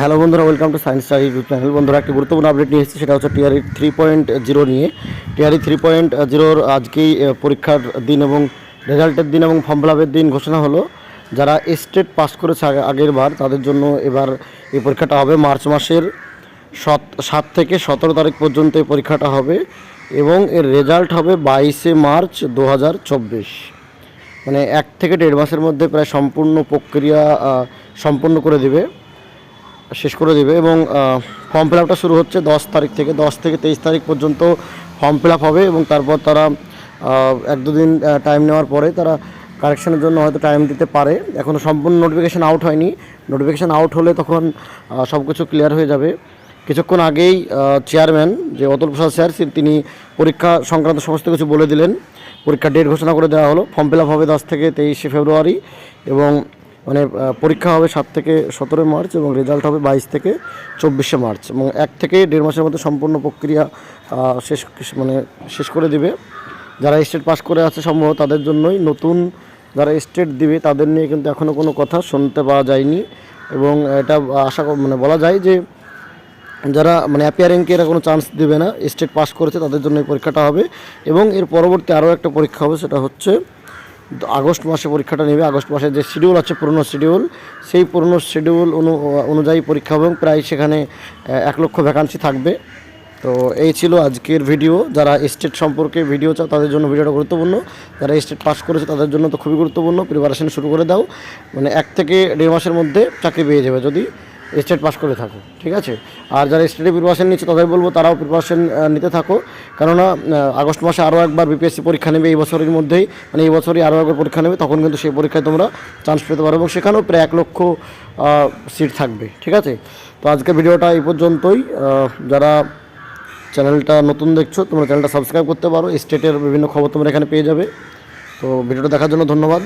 Hello বন্ধুরা welcome to science study YouTube channel বন্ধুরা, একটি গুরুত্বপূর্ণ আপডেট নিয়ে এসেছি, সেটা হচ্ছে টিআরই থ্রি পয়েন্ট জিরো নিয়ে। টিআরই থ্রি পয়েন্ট জিরোর আজকেই পরীক্ষার দিন এবং রেজাল্টের দিন এবং ফর্ম ফিল দিন ঘোষণা হলো। যারা স্টেট পাস করেছে আগে- আগের বার, তাদের জন্য এবার এই পরীক্ষাটা হবে মার্চ মাসের সত সাত থেকে সতেরো তারিখ পর্যন্ত এই পরীক্ষাটা হবে এবং এর রেজাল্ট হবে বাইশে মার্চ দু হাজার চব্বিশ। মানে এক থেকে দেড় মাসের মধ্যে প্রায় সম্পূর্ণ প্রক্রিয়া সম্পূর্ণ করে দেবে। শেষ করে দেবে এবং ফর্ম ফিল আপটা শুরু হচ্ছে দশ তারিখ থেকে, দশ থেকে তেইশ তারিখ পর্যন্ত ফর্ম ফিল আপ হবে এবং তারপর তারা এক দুদিন টাইম নেওয়ার পরে তারা কারেকশনের জন্য হয়তো টাইম দিতে পারে। এখনও সম্পূর্ণ নোটিফিকেশান আউট হয়নি। নোটিফিকেশান আউট হলে তখন সব কিছু ক্লিয়ার হয়ে যাবে। কিছুক্ষণ আগেই চেয়ারম্যান যে অতুল প্রসাদ স্যার তিনি পরীক্ষা সংক্রান্ত সমস্ত কিছু বলে দিলেন। পরীক্ষার ডেট ঘোষণা করে দেওয়া হলো। ফর্ম ফিল আপ হবে দশ থেকে তেইশে ফেব্রুয়ারি এবং মানে পরীক্ষা হবে সাত থেকে সতেরোই মার্চ এবং রেজাল্ট হবে বাইশ থেকে চব্বিশে মার্চ এবং এক থেকে দেড় মাসের মধ্যে সম্পূর্ণ প্রক্রিয়া শেষ মানে শেষ করে দিবে। যারা স্টেট পাস করে আছে সম্ভব তাদের জন্যই নতুন যারা স্টেট দিবে তাদের নিয়ে কিন্তু এখনও কোনো কথা শুনতে পাওয়া যায়নি এবং এটা আশা মানে বলা যায় যে যারা মানে অ্যাপিয়ারিংকে এরা কোনো চান্স দেবে না স্টেট পাস করেছে তাদের জন্য এই পরীক্ষাটা হবে এবং এর পরবর্তী আরও একটা পরীক্ষা হবে সেটা হচ্ছে আগস্ট মাসে পরীক্ষাটা নেবে, আগস্ট মাসে যে শিডিউল আছে, পুরনো শিডিউল সেই পুরনো শিডিউল অনুযায়ী পরীক্ষা এবং প্রায় সেখানে এক লক্ষ ভ্যাকান্সি থাকবে। তো এই ছিল আজকের ভিডিও যারা স্টেট সম্পর্কে ভিডিও চাও, তাদের জন্য ভিডিওটা গুরুত্বপূর্ণ। যারা স্টেট পাস করেছে, তাদের জন্য তো খুবই গুরুত্বপূর্ণ। প্রিপারেশন শুরু করে দাও। মানে এক থেকে দেড় মাসের মধ্যে চাকরি পেয়ে যাবে। যদি স্টেট পাস করে থাকো, ঠিক আছে? আর যারা স্টেটে প্রিপারেশন নিচ্ছে তাদের বলব তারাও প্রিপারেশন নিতে থাকো। কেননা আগস্ট মাসে আরও একবার বিপিএসসি পরীক্ষা নেবে এই বছরের মধ্যেই। মানে এই বছরই আরও একবার পরীক্ষা নেবে, তখন কিন্তু সেই পরীক্ষায় তোমরা চান্স পেতে পারো এবং সেখানেও প্রায় এক লক্ষ সিট থাকবে, ঠিক আছে? তো আজকের ভিডিওটা এই পর্যন্তই। যারা চ্যানেলটা নতুন দেখছ, তোমরা চ্যানেলটা সাবস্ক্রাইব করতে পারো। স্টেটের বিভিন্ন খবর তোমরা এখানে পেয়ে যাবে। তো ভিডিওটা দেখার জন্য ধন্যবাদ।